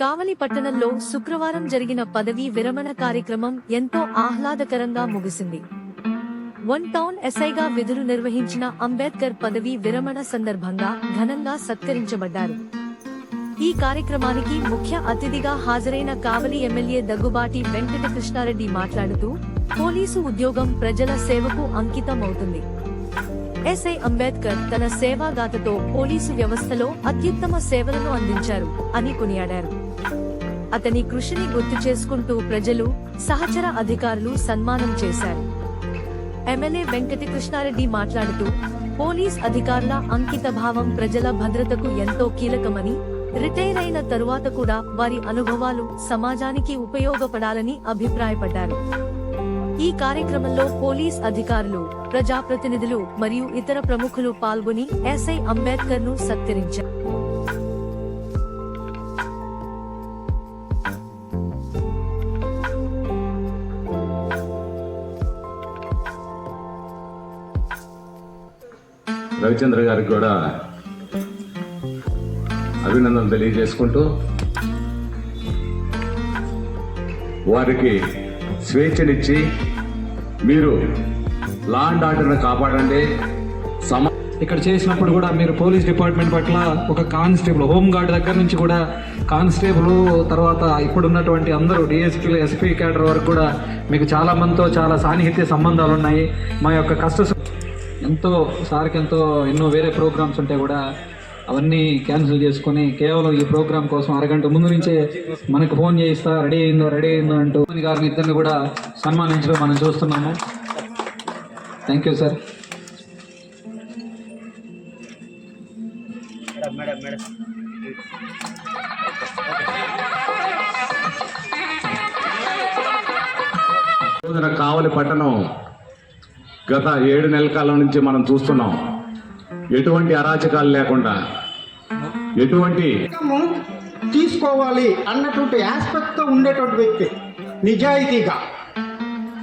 కావలి పట్టణంలో శుక్రవారం జరిగిన పదవీ విరమణ కార్యక్రమం ఎంతో ఆహ్లాదకరంగా ముగిసింది. వన్ టౌన్ ఎస్ఐగా విధులు నిర్వహించిన అంబేద్కర్ పదవీ విరమణ సందర్భంగా ఘనంగా సత్కరించబడ్డారు. ఈ కార్యక్రమానికి ముఖ్య అతిథిగా హాజరైన కావలి ఎమ్మెల్యే దగ్గుబాటి వెంకట కృష్ణారెడ్డి మాట్లాడుతూ పోలీసు ఉద్యోగం ప్రజల సేవకు అంకితమవుతుంది. ఎస్ఐ అంబేద్కర్ తన సేవాదాతతో పోలీసు వ్యవస్థలో అత్యుత్తమ సేవలను అందించారు అని కొనియాడారు. అతని కృషిని గుర్తు చేసుకుంటూ ప్రజలు సహచర అధికారులు సన్మానం చేశారు. ఎమ్మెల్యే వెంకట కృష్ణారెడ్డి మాట్లాడుతూ పోలీస్ అధికారుల అంకిత భావం ప్రజల భద్రతకు ఎంతో కీలకమని రిటైర్ అయిన తరువాత కూడా వారి అనుభవాలు సమాజానికి ఉపయోగపడాలని అభిప్రాయపడ్డారు. ఈ కార్యక్రమంలో పోలీస్ అధికారులు ప్రజాప్రతినిధులు మరియు ఇతర ప్రముఖులు పాల్గొని ఎస్ఐ అంబేద్కర్ను సత్కరించారు. రవిచంద్ర గారికి కూడా అభినందనలు తెలియజేసుకుంటూ వారికి స్వేచ్ఛనిచ్చి మీరు లా అండ్ కాపాడండి. సమ ఇక్కడ చేసినప్పుడు కూడా మీరు పోలీస్ డిపార్ట్మెంట్ పట్ల ఒక కానిస్టేబుల్ హోంగార్డ్ దగ్గర నుంచి కూడా కానిస్టేబుల్ తర్వాత ఇప్పుడు ఉన్నటువంటి అందరూ డిఎస్పీలు ఎస్పీ క్యాడర్ వరకు కూడా మీకు చాలా మందితో చాలా సాన్నిహిత్య సంబంధాలు ఉన్నాయి. మా యొక్క కష్ట ఎంతో సార్కి ఎంతో ఎన్నో వేరే ప్రోగ్రామ్స్ ఉంటే కూడా అవన్నీ క్యాన్సిల్ చేసుకొని కేవలం ఈ ప్రోగ్రామ్ కోసం అరగంట ముందు నుంచే మనకు ఫోన్ చేయిస్తా రెడీ అయిందో రెడీ అయిందో అంటూ గారిని ఇద్దరిని కూడా సన్మానించడం మనం చూస్తున్నాము. థ్యాంక్ యూ సార్ కావలి పట్టణం గత ఏడు నెలల కాలం నుంచి మనం చూస్తున్నాం. ఎటువంటి అరాచకాలు లేకుండా ఎటువంటి తీసుకోవాలి అన్నటువంటి ఆస్పెక్ట్తో ఉండేటువంటి వ్యక్తి. నిజాయితీగా.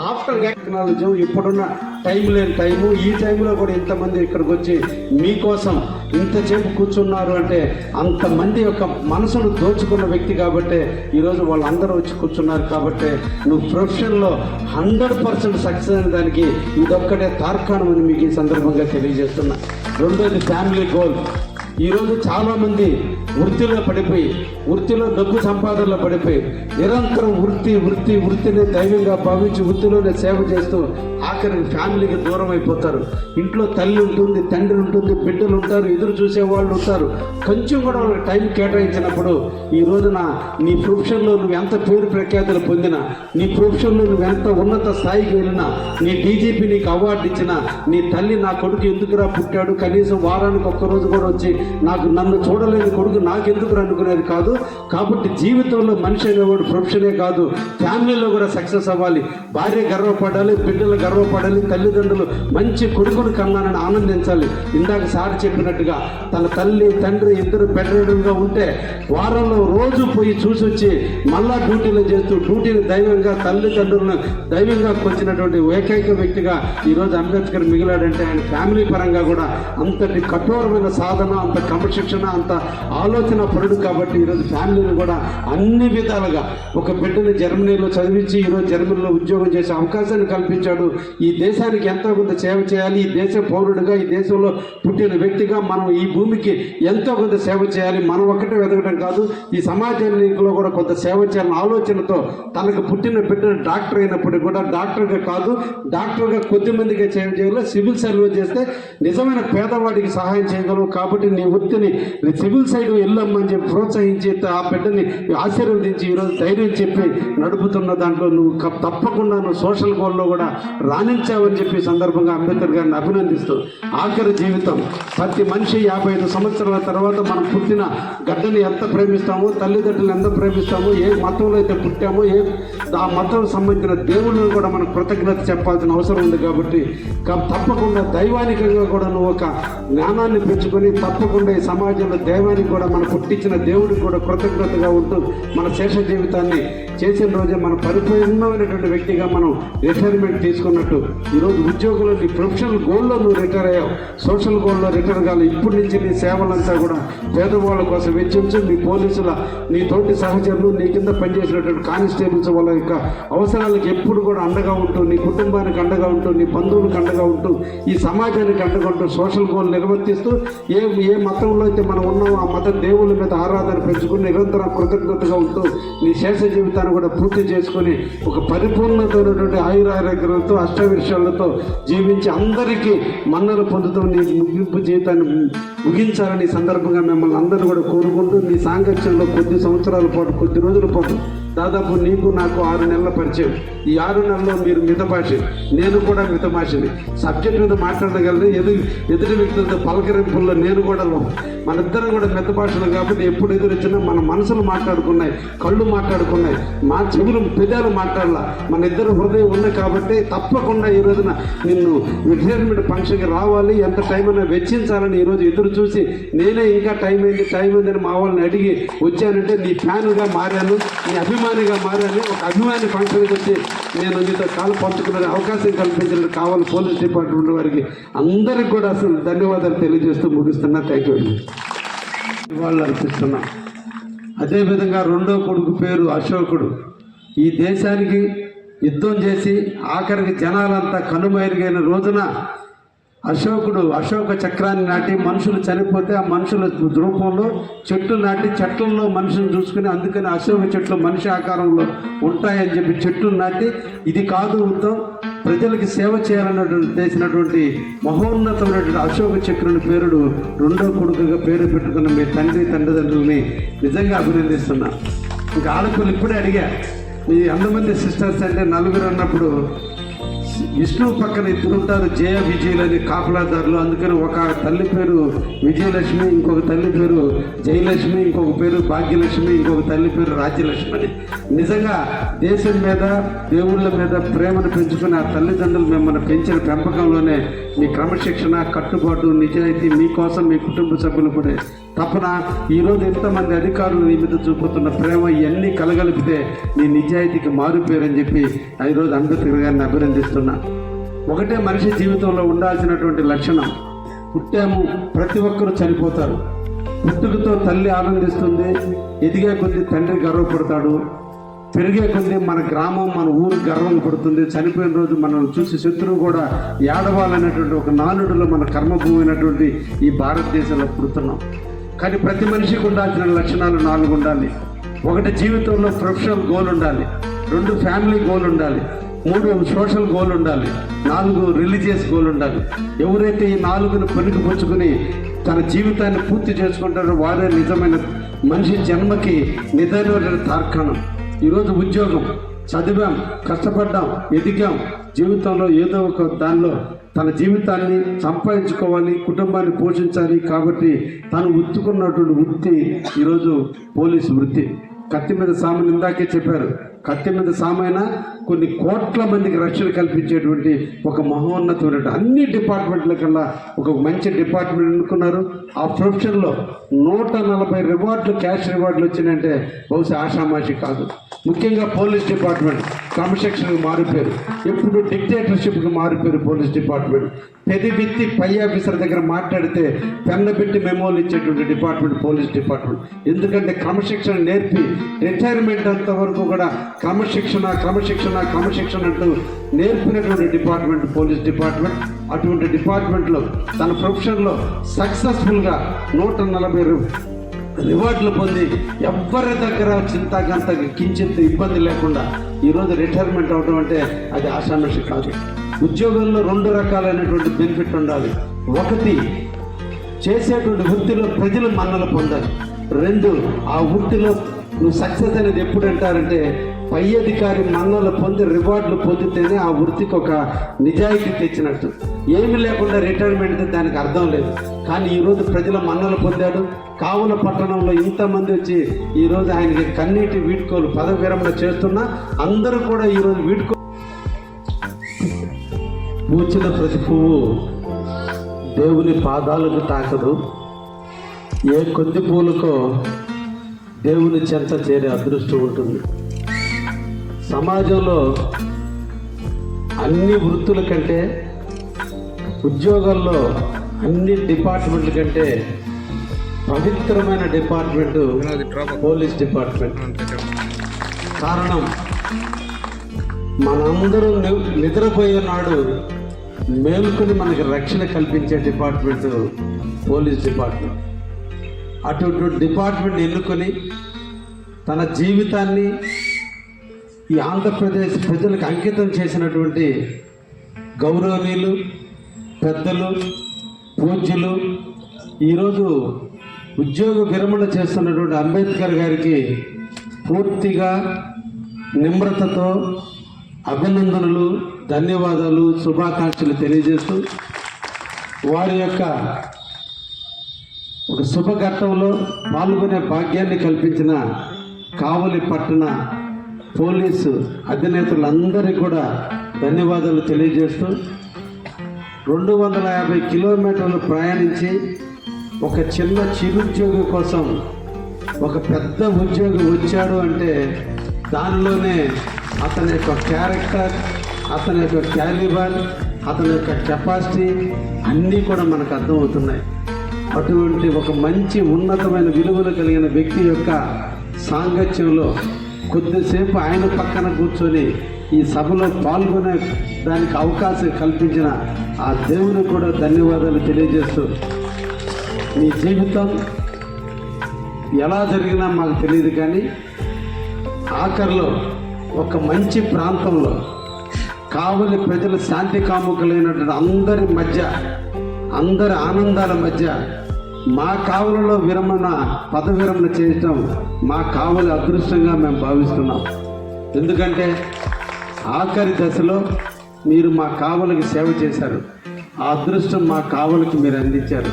ఆఫ్టర్ టెక్నాలజీ ఇప్పుడున్న టైం లేని టైము ఈ టైంలో కూడా ఇంతమంది ఇక్కడికి వచ్చి మీకోసం ఇంతసేపు కూర్చున్నారు అంటే అంతమంది యొక్క మనసును దోచుకున్న వ్యక్తి కాబట్టి ఈరోజు వాళ్ళందరూ వచ్చి కూర్చున్నారు కాబట్టి నువ్వు ప్రొఫెషన్లో హండ్రెడ్ పర్సెంట్ సక్సెస్ అయిన దానికి ఇదొక్కటే తార్కాణం అని మీకు ఈ సందర్భంగా తెలియజేస్తున్నా. రెండోది ఫ్యామిలీ గోల్స్ ఈరోజు చాలామంది వృత్తిలో పడిపోయి వృత్తిలో డబ్బు సంపాదనలో పడిపోయి నిరంతరం వృత్తి వృత్తి వృత్తిని దైవంగా భావించి వృత్తిలోనే సేవ చేస్తూ ఆఖరికి ఫ్యామిలీకి దూరం అయిపోతారు. ఇంట్లో తల్లి ఉంటుంది తండ్రి ఉంటుంది బిడ్డలు ఉంటారు ఎదురు చూసే వాళ్ళు ఉంటారు. కొంచెం కూడా వాళ్ళకి టైం కేటాయించినప్పుడు ఈ రోజున నీ ప్రొఫెషన్లో నువ్వు ఎంత పేరు ప్రఖ్యాతులు పొందినా నీ ప్రొఫెషన్లో నువ్వు ఎంత ఉన్నత స్థాయికి వెళ్ళినా నీ డీజీపీ నీకు అవార్డు ఇచ్చినా నీ తల్లి నా కొడుకు ఎందుకురా పుట్టాడు కనీసం వారానికి ఒక్క రోజు కూడా వచ్చి నాకు నన్ను చూడలేని కొడుకు నాకెందుకు అనుకునేది కాదు. కాబట్టి జీవితంలో మనిషి అనేవాడు ప్రొఫెషనే కాదు. ఫ్యామిలీలో కూడా సక్సెస్ అవ్వాలి. భార్య గర్వపడాలి బిడ్డలు గర్వపడాలి తల్లిదండ్రులు మంచి కొడుకును కన్నానని ఆనందించాలి. ఇందాక సార్ చెప్పినట్టుగా తన తల్లి తండ్రి ఇద్దరు పెట్టడంగా ఉంటే వారంలో రోజు పోయి చూసి వచ్చి మళ్ళా డ్యూటీలో చేస్తూ డ్యూటీని దైవంగా తల్లిదండ్రులను దైవంగా కొచ్చినటువంటి ఏకైక వ్యక్తిగా ఈరోజు అంబేద్కర్ మిగిలాడంటే ఆయన ఫ్యామిలీ పరంగా కూడా అంతటి కఠోరమైన సాధన అంత క్రమశిక్షణ అంత ఆలోచన పరుడు కాబట్టి ఈరోజు ఫ్యామిలీని కూడా అన్ని విధాలుగా ఒక బిడ్డని జర్మనీలో చదివించి ఈరోజు జర్మనీలో ఉద్యోగం చేసే అవకాశాన్ని కల్పించాడు. ఈ దేశానికి ఎంతో కొంత సేవ చేయాలి. ఈ దేశ పౌరుడిగా ఈ దేశంలో పుట్టిన వ్యక్తిగా మనం ఈ భూమికి ఎంతో కొంత సేవ చేయాలి. మనం ఒక్కటే వెతకడం కాదు ఈ సమాజానిలో కూడా కొంత సేవ చేయాలన్న ఆలోచనతో తనకు పుట్టిన బిడ్డ డాక్టర్ అయినప్పటికీ కూడా డాక్టర్గా కాదు డాక్టర్గా కొద్ది మందిగా సేవ చేయాలి. సివిల్ సర్వీస్ చేస్తే నిజమైన పేదవాడికి సహాయం చేయగలవు కాబట్టి నీ వృత్తిని సివిల్ సైడ్ వెళ్ళమ్మని చెప్పి ప్రోత్సహించి ఆ బిడ్డని ఆశీర్వదించి ఈరోజు ధైర్యం చెప్పి నడుపుతున్న దాంట్లో నువ్వు క- తప్పకుండా నువ్వు సోషల్ గోల్లో కూడా రాణించావని చెప్పి సందర్భంగా అంబేద్కర్ గారిని అభినందిస్తూ ఆఖరి జీవితం. ప్రతి మనిషి యాభై ఐదు సంవత్సరాల తర్వాత మనం పుట్టిన గడ్డని ఎంత ప్రేమిస్తామో తల్లిదండ్రులను ఎంత ప్రేమిస్తామో ఏ మతంలో అయితే పుట్టామో ఏ ఆ మతం సంబంధించిన దేవుళ్ళని కూడా మనం కృతజ్ఞత చెప్పాల్సిన అవసరం ఉంది కాబట్టి తప్పకుండా దైవానికంగా కూడా నువ్వు ఒక జ్ఞానాన్ని పెంచుకొని తప్పకుండా కాకుండా ఈ సమాజంలో దైవానికి కూడా మన పుట్టించిన దేవుడికి కూడా కృతజ్ఞతగా ఉంటూ మన శేష జీవితాన్ని చేసిన రోజే మన పరిపూర్ణమైనటువంటి వ్యక్తిగా మనం రిటైర్మెంట్ తీసుకున్నట్టు. ఈరోజు ఉద్యోగులు నీ ప్రొఫెషనల్ గోల్లో నువ్వు రిటైర్ అయ్యావు. సోషల్ గోల్లో రిటైర్ కావాలి ఇప్పటి నుంచి నీ సేవలంతా కూడా పేదవాళ్ళ కోసం వెచ్చించు నీ పోలీసుల నీ తోటి సహచరులు నీ కింద పనిచేసినటువంటి కానిస్టేబుల్స్ వాళ్ళ యొక్క అవసరాలకు ఎప్పుడు కూడా అండగా ఉంటూ నీ కుటుంబానికి అండగా ఉంటూ నీ బంధువులకు అండగా ఉంటూ ఈ సమాజానికి అండగా ఉంటూ సోషల్ గోల్ నిర్వర్తిస్తూ ఏ ఏ మతంలో అయితే మనం ఉన్నామో ఆ మత దేవుళ్ళ మీద ఆరాధన పెంచుకుని నిరంతరం కృతజ్ఞతగా ఉంటూ నీ శేష జీవితాన్ని కూడా పూర్తి చేసుకొని ఒక పరిపూర్ణతమైనటువంటి ఆయురారోగ్యాలతో అష్టవిషయాలతో జీవించి అందరికీ మన్నలు పొందుతూ నీ ముగింపు జీవితాన్ని ముగించాలని సందర్భంగా మిమ్మల్ని అందరూ కూడా కోరుకుంటూ నీ సాంగత్యంలో కొద్ది సంవత్సరాల పాటు కొద్ది రోజుల పాటు దాదాపు నీకు నాకు ఆరు నెలల పరిచయం. ఈ ఆరు నెలల్లో మీరు మితభాష నేను కూడా మితభాషిని సబ్జెక్ట్ మీద మాట్లాడగలను ఎదు ఎదుటి వ్యక్తులతో పలకరింపుల్లో నేను కూడా లో- మనిద్దరం కూడా మితభాషలు కాబట్టి ఎప్పుడు ఎదురొచ్చినా మన మనసులు మాట్లాడుకున్నాయి కళ్ళు మాట్లాడుకున్నాయి మా చెవులు పెదాలు మాట్లాడాల. మన ఇద్దరు హృదయం ఉన్నాయి కాబట్టి తప్పకుండా ఈ రోజున నిన్ను రిటైర్మెంట్ ఫంక్షన్కి రావాలి ఎంత టైం అయినా వెచ్చించాలని ఈరోజు ఎదురు చూసి నేనే ఇంకా టైం అయింది టైం అయిందని మా వాళ్ళని అడిగి వచ్చానంటే నీ ఫ్యాన్గా మారాను నీ అభిమానిగా మారని ఒక అభిమాని ఫంక్షన్కి వచ్చి నేను మీతో కాలు పంచుకునే అవకాశం కల్పించిన కావాలి పోలీస్ డిపార్ట్మెంట్ వారికి అందరికి కూడా అసలు ధన్యవాదాలు తెలియజేస్తూ ముగిస్తున్నా. థ్యాంక్ యూ ఇవాళ అర్పిస్తున్నా. అదేవిధంగా రెండో కొడుకు పేరు అశోకుడు. ఈ దేశానికి యుద్ధం చేసి ఆఖరికి జనాలంతా కనుమైరుగైన రోజున అశోకుడు అశోక చక్రాన్ని నాటి మనుషులు చనిపోతే ఆ మనుషుల రూపంలో చెట్లు నాటి చెట్లలో మనుషులు చూసుకుని అందుకని అశోక చెట్లు మనిషి ఆకారంలో ఉంటాయని చెప్పి చెట్లు నాటి ఇది కాదు యుద్ధం ప్రజలకి సేవ చేయాలన్నటువంటి చేసినటువంటి మహోన్నతమైనటువంటి అశోక చక్రుని పేరుడు రెండో కొడుకుగా పేరు పెట్టుకున్న మీ తండ్రి తండ్రిదండ్రుల్ని నిజంగా అభినందిస్తున్నా. ఇంకా ఆడపిల్లలు ఇప్పుడే అడిగా మీ అందమంది సిస్టర్స్ అంటే నలుగురు అన్నప్పుడు విష్ణువు పక్కన ఇద్దరు ఉంటారు జయ విజయులని కాపలాదారులు. అందుకని ఒక తల్లి పేరు విజయలక్ష్మి ఇంకొక తల్లి పేరు జయలక్ష్మి ఇంకొక పేరు భాగ్యలక్ష్మి ఇంకొక తల్లి పేరు రాజ్యలక్ష్మి అని నిజంగా దేశం మీద దేవుళ్ళ మీద ప్రేమను పెంచుకుని ఆ తల్లిదండ్రులు మిమ్మల్ని పెంచిన పెంపకంలోనే మీ క్రమశిక్షణ కట్టుబాటు నిజాయితీ మీకోసం మీ కుటుంబ సభ్యులు కూడా తపన ఈరోజు ఎంతమంది అధికారులు నీ మీద చూపుతున్న ప్రేమ ఇవన్నీ కలగలిపితే నీ నిజాయితీకి మారుపేరని చెప్పి ఈరోజు అంబేద్కర్ గారిని అభినందిస్తున్నా. ఒకటే మనిషి జీవితంలో ఉండాల్సినటువంటి లక్షణం పుట్టాము ప్రతి ఒక్కరూ చనిపోతారు. పుట్టుకతో తల్లి ఆనందిస్తుంది ఎదిగే కొద్దీ తండ్రి గర్వపడతాడు పెరిగే కొద్దీ మన గ్రామం మన ఊరు గర్వం పడుతుంది. చనిపోయిన రోజు మనం చూసి శత్రువు కూడా ఏడవాలనేటువంటి ఒక నానుడిలో మన కర్మభూమి అయినటువంటి ఈ భారతదేశంలో పుడుతున్నాం. కానీ ప్రతి మనిషికి ఉండాల్సిన లక్షణాలు నాలుగు ఉండాలి. ఒకటి జీవితంలో ప్రొఫెషనల్ గోల్ ఉండాలి. రెండు ఫ్యామిలీ గోల్ ఉండాలి. మూడు సోషల్ గోల్ ఉండాలి. నాలుగు రిలీజియస్ గోల్ ఉండాలి. ఎవరైతే ఈ నాలుగును పుచ్చుకుని తన జీవితాన్ని పూర్తి చేసుకుంటారో వారే నిజమైన మనిషి జన్మకి నిజమైన తార్కాణం. ఈరోజు ఉద్యోగం. చదివాం కష్టపడ్డాం ఎదిగాం. జీవితంలో ఏదో ఒక దానిలో తన జీవితాన్ని సంపాదించుకోవాలి కుటుంబాన్ని పోషించాలి కాబట్టి తను ఉత్తుకున్నటువంటి వృత్తి ఈరోజు పోలీసు వృత్తి. కత్తి మీద సామాన్ ఇందాకే చెప్పారు. కత్తి మీద సామైన కొన్ని కోట్ల మందికి రక్షణ కల్పించేటువంటి ఒక మహోన్నతమైన అన్ని డిపార్ట్మెంట్ల కల్లా ఒక మంచి డిపార్ట్మెంట్ ఎన్నుకున్నారు ఆ ప్రొఫెషన్లో నూట నలభై రివార్డులు క్యాష్ రివార్డులు వచ్చినాయంటే బహుశా ఆషామాషి కాదు. ముఖ్యంగా పోలీస్ డిపార్ట్మెంట్ క్రమశిక్షణకు మారిపోయారు. ఎప్పుడు డిక్టేటర్షిప్కి మారిపోయారు పోలీస్ డిపార్ట్మెంట్. పెదిబిత్తి పై ఆఫీసర్ దగ్గర మాట్లాడితే పెన్న పెట్టి మెమోలు ఇచ్చేటువంటి డిపార్ట్మెంట్ పోలీస్ డిపార్ట్మెంట్. ఎందుకంటే క్రమశిక్షణ నేర్పి రిటైర్మెంట్ అంతవరకు కూడా క్రమశిక్షణ క్రమశిక్షణ క్రమశిక్షణ అంటూ నేర్పినటువంటి డిపార్ట్మెంట్ పోలీస్ డిపార్ట్మెంట్ అటువంటి డిపార్ట్మెంట్లో తన ప్రొఫెషన్లో సక్సెస్ఫుల్గా నూట నలభై రివార్డులు పొంది ఎవ్వరి దగ్గర చింతకంత కించిత్ ఇబ్బంది లేకుండా ఈరోజు రిటైర్మెంట్ అవడం అంటే అది ఆషామాషి కాదు. ఉద్యోగంలో రెండు రకాలైనటువంటి బెనిఫిట్ ఉండాలి. ఒకటి చేసేటువంటి వృత్తిలో ప్రజలు మన్నలు పొందాలి. రెండు ఆ వృత్తిలో నువ్వు సక్సెస్ అనేది ఎప్పుడు అంటారంటే పై అధికారి మన్నలు పొంది రివార్డులు పొందితేనే ఆ వృత్తికి ఒక నిజాయితీ తెచ్చినట్టు. ఏమి లేకుండా రిటైర్మెంట్ దానికి అర్థం లేదు. కానీ ఈరోజు ప్రజల మన్నలు పొందాడు కావుల పట్టణంలో ఇంతమంది వచ్చి ఈరోజు ఆయనకి కన్నీటి వీడ్కోలు పదవి విరమణ చేస్తున్నా అందరూ కూడా ఈరోజు వీడ్కో పూచిన ప్రతి పువ్వు దేవుని పాదాలకు తాకదు. ఏ కొద్ది పూలకో దేవుని చెంత చేరే అదృష్టం ఉంటుంది. సమాజంలో అన్ని వృత్తుల కంటే ఉద్యోగాల్లో అన్ని డిపార్ట్మెంట్ల కంటే పవిత్రమైన డిపార్ట్మెంటు పోలీస్ డిపార్ట్మెంట్. కారణం మనందరం ని- నిద్రపోయే నాడు మేల్కొని మనకి రక్షణ కల్పించే డిపార్ట్మెంట్ పోలీస్ డిపార్ట్మెంట్. అటువంటి డిపార్ట్మెంట్ ఎన్నుకొని తన జీవితాన్ని ఈ ఆంధ్రప్రదేశ్ ప్రజలకు అంకితం చేసినటువంటి గౌరవనీయులు పెద్దలు పూజ్యులు ఈరోజు ఉద్యోగ విరమణ చేస్తున్నటువంటి అంబేద్కర్ గారికి పూర్తిగా నిమ్రతతో అభినందనలు ధన్యవాదాలు శుభాకాంక్షలు తెలియజేస్తూ వారి యొక్క ఒక శుభఘట్టంలో పాల్గొనే భాగ్యాన్ని కల్పించిన కావలి పట్టణ పోలీసు అధినేతలందరికీ కూడా ధన్యవాదాలు తెలియజేస్తూ రెండు వందల యాభై కిలోమీటర్లు ప్రయాణించి ఒక చిన్న చిరుద్యోగి కోసం ఒక పెద్ద ఉద్యోగి వచ్చాడు అంటే దానిలోనే అతని యొక్క క్యారెక్టర్ అతని యొక్క క్యాలిబర్ అతని యొక్క కెపాసిటీ అన్నీ కూడా మనకు అర్థమవుతున్నాయి. అటువంటి ఒక మంచి ఉన్నతమైన విలువలు కలిగిన వ్యక్తి యొక్క సాంగత్యంలో కొద్దిసేపు ఆయన పక్కన కూర్చొని ఈ సభలో పాల్గొనే దానికి అవకాశం కల్పించిన ఆ దేవుని కూడా ధన్యవాదాలు తెలియజేస్తూ మీ జీవితం ఎలా జరిగినా మాకు తెలియదు కానీ ఆఖరిలో ఒక మంచి ప్రాంతంలో కావలి ప్రజలు శాంతి కాముకులైనటువంటి అందరి మధ్య అందరి ఆనందాల మధ్య మా కావులలో విరమణ పద విరమణ చేయటం మా కావలి అదృష్టంగా మేము భావిస్తున్నాం. ఎందుకంటే ఆఖరి దశలో మీరు మా కావులకి సేవ చేశారు. ఆ అదృష్టం మా కావులకి మీరు అందించారు.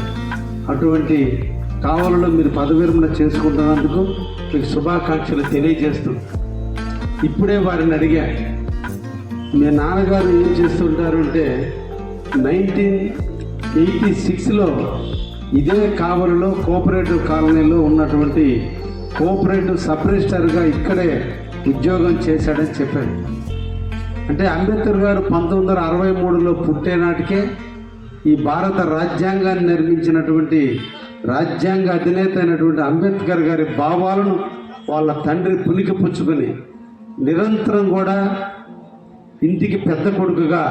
అటువంటి కావలలో మీరు పదవిరమణ చేసుకుంటున్నందుకు మీకు శుభాకాంక్షలు తెలియజేస్తూ ఇప్పుడే వారిని అడిగా మీ నాన్నగారు ఏం చేస్తుంటారు? అంటే నైన్టీన్ ఎయిటీ సిక్స్లో ఇదే కావలిలో కోఆపరేటివ్ కాలనీలో ఉన్నటువంటి కోఆపరేటివ్ సబ్ రిజిస్టర్గా ఇక్కడే ఉద్యోగం చేశాడని చెప్పాడు. అంటే అంబేద్కర్ గారు పంతొమ్మిది వందల అరవై మూడులో పుట్టే నాటికే ఈ భారత రాజ్యాంగాన్ని నిర్మించినటువంటి రాజ్యాంగ అధినేత అయినటువంటి అంబేద్కర్ గారి భావాలను వాళ్ళ తండ్రి పులికి పుచ్చుకొని నిరంతరం కూడా ఇంటికి పెద్ద కొడుకుగా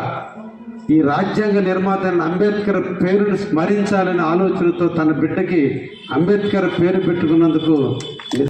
ఈ రాజ్యాంగ నిర్మాత అంబేద్కర్ పేరును స్మరించాలనే ఆలోచనతో తన బిడ్డకి అంబేద్కర్ పేరు పెట్టుకున్నందుకు